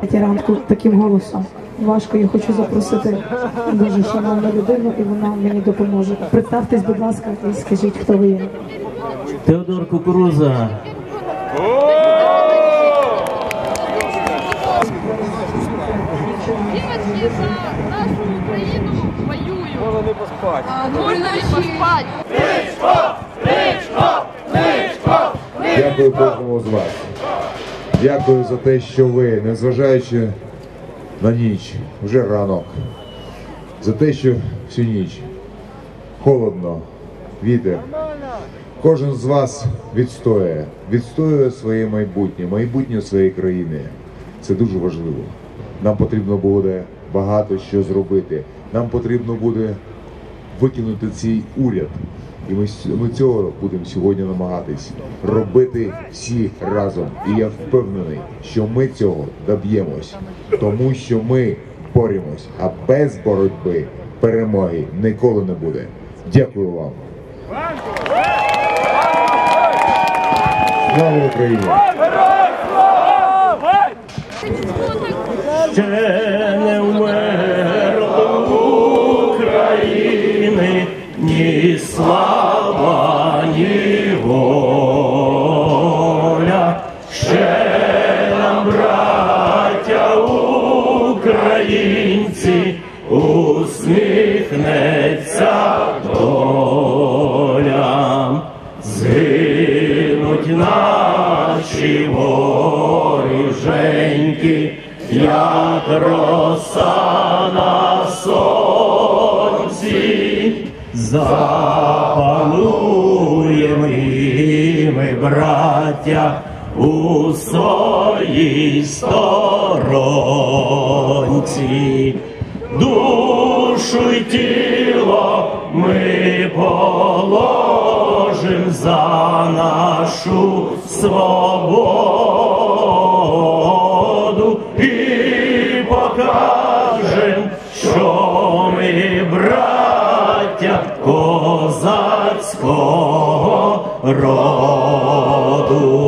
Третій ранку таким голосом. Важко, я хочу запросити дуже шановну людину, і вона мені допоможе. Представтесь, будь ласка, і скажіть, хто ви є. Теодор Кукуруза. Девочки за нашу не не. Дякую кожному з вас. Дякую за те, що ви, незважаючи на ніч, вже ранок, за те, що всю ніч холодно, вітер. Кожен з вас відстоює, відстоює своє майбутнє, майбутнє своєї країни. Це дуже важливо. Нам потрібно буде багато що зробити. Нам потрібно буде викинути цей уряд. І ми, ми цього будемо сьогодні намагатись робити всі разом. І я впевнений, що ми цього доб'ємось, тому що ми боремось, а без боротьби перемоги ніколи не буде. Дякую вам. Слава Україні! Ще українці, усміхнеться доля. Згинуть наші воріженьки, як роса на сонці, запануємо ми, браття, у своїй сторонці. Душу й тіло ми положим за нашу свободу і покажем, що ми браття козацького роду.